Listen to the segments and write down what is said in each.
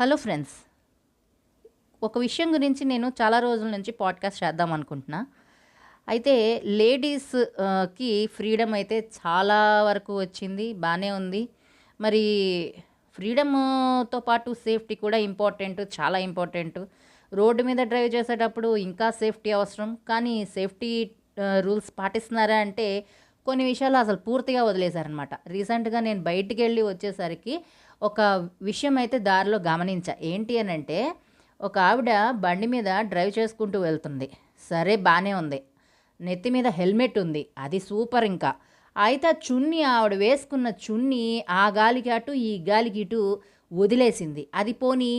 Hello friends. ఒక విషయం గురించి నేను చాలా రోజుల నుంచి పాడ్కాస్ట్ చేద్దాం అనుకుంటున్నా. అయితే లేడీస్కి ఫ్రీడమ్ అయితే చాలా వరకు వచ్చింది బాగానే ఉంది. మరి ఫ్రీడమ్తో పాటు సేఫ్టీ కూడా ఇంపార్టెంట్ చాలా ఇంపార్టెంట్. రోడ్డు మీద డ్రైవ్ చేసేటప్పుడు ఇంకా సేఫ్టీ అవసరం. కానీ సేఫ్టీ రూల్స్ పాటిస్తున్నారా అంటే కొన్ని విషయాలు అసలు పూర్తిగా వదిలేశారనమాట రీసెంట్గా నేను బయటికి వెళ్ళి వచ్చేసరికి ఒక విషయం అయితే దారిలో గమనించా. ఏంటి అని అంటే ఒక ఆవిడ బండి మీద డ్రైవ్ చేసుకుంటూ వెళ్తుంది. సరే బాగానే ఉంది. నెత్తి మీద హెల్మెట్ ఉంది. అది సూపర్ ఇంకా. అయితే ఆ చున్నీ ఆవిడ వేసుకున్న చున్నీ ఆ గాలికి అటు ఈ గాలికి ఇటు వదిలేసింది. అది పోని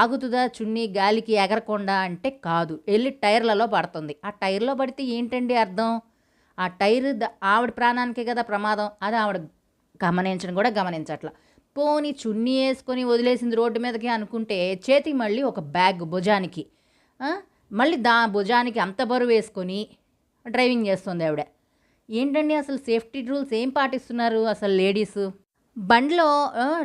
ఆగుతుందా చున్నీ గాలికి ఎగరకుండా అంటే కాదు. వెళ్ళి టైర్లలో పడుతుంది. ఆ టైర్లో పడితే ఏంటండి అర్థం? ఆ టైర్ ద- ఆవిడ ప్రాణానికే కదా ప్రమాదం. అది ఆవిడ గమనించడం కూడా గమనించట్లా. పోని చున్నీ వేసుకొని వదిలేసింది రోడ్డు మీదకి అనుకుంటే చేతికి మళ్ళీ ఒక బ్యాగ్ భుజానికి. మళ్ళీ దా భుజానికి అంత బరువు వేసుకొని డ్రైవింగ్ చేస్తుంది ఆవిడ. ఏంటండి అసలు సేఫ్టీ రూల్స్ ఏం పాటిస్తున్నారు అసలు లేడీస్? బండిలో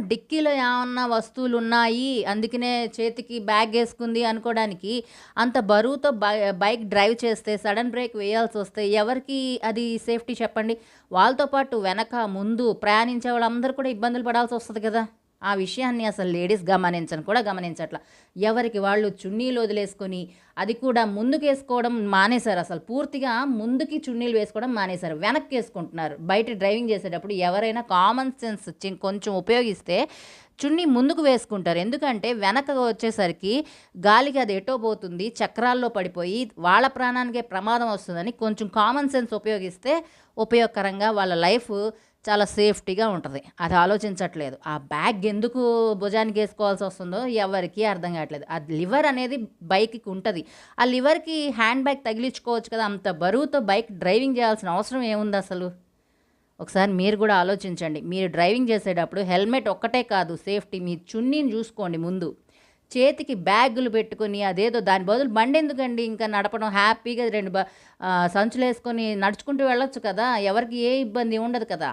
డిక్కీలో ఏమన్నా వస్తువులు ఉన్నాయి అందుకనే చేతికి బ్యాగ్ వేసుకుంది అనుకోవడానికి అంత బరువుతో బై బైక్ డ్రైవ్ చేస్తే సడన్ బ్రేక్ వేయాల్సి వస్తే ఎవరికి అది సేఫ్టీ చెప్పండి? వాళ్ళతో పాటు వెనక ముందు ప్రయాణించే వాళ్ళందరూ కూడా ఇబ్బందులు పడాల్సి వస్తుంది కదా. ఆ విషయాన్ని అసలు లేడీస్ గమనించను కూడా గమనించట్ల. ఎవరికి వాళ్ళు చున్నీలు వదిలేసుకొని అది కూడా ముందుకు వేసుకోవడం మానేశారు. అసలు పూర్తిగా ముందుకి చున్నీలు వేసుకోవడం మానేశారు. వెనక్కి వేసుకుంటున్నారు బయట డ్రైవింగ్ చేసేటప్పుడు ఎవరైనా కామన్ సెన్స్ కొంచెం ఉపయోగిస్తే చున్నీ ముందుకు వేసుకుంటారు. ఎందుకంటే వెనక వచ్చేసరికి గాలికి అది ఎటో పోతుంది చక్రాల్లో పడిపోయి వాళ్ళ ప్రాణానికే ప్రమాదం వస్తుందని కొంచెం కామన్ సెన్స్ ఉపయోగిస్తే ఉపయోగకరంగా వాళ్ళ లైఫ్ చాలా సేఫ్టీగా ఉంటుంది. అది ఆలోచించట్లేదు. ఆ బ్యాగ్ ఎందుకు భుజానికి వేసుకోవాల్సి వస్తుందో ఎవరికి అర్థం కావట్లేదు. ఆ లివర్ అనేది బైక్కి ఉంటుంది. ఆ లివర్కి హ్యాండ్ బ్యాగ్ తగిలించుకోవచ్చు కదా అంత బరువుతో బైక్ డ్రైవింగ్ చేయాల్సిన అవసరం ఏముంది అసలు? ఒకసారి మీరు కూడా ఆలోచించండి. మీరు డ్రైవింగ్ చేసేటప్పుడు హెల్మెట్ ఒక్కటే కాదు సేఫ్టీ. మీ చున్నీని చూసుకోండి ముందు. చేతికి బ్యాగులు పెట్టుకొని అదేదో దాని బదులు బండి ఎందుకండి? ఇంకా నడపడం హ్యాపీగా రెండు సంచులు వేసుకొని నడుచుకుంటూ వెళ్ళొచ్చు కదా. ఎవరికి ఏ ఇబ్బంది ఉండదు కదా.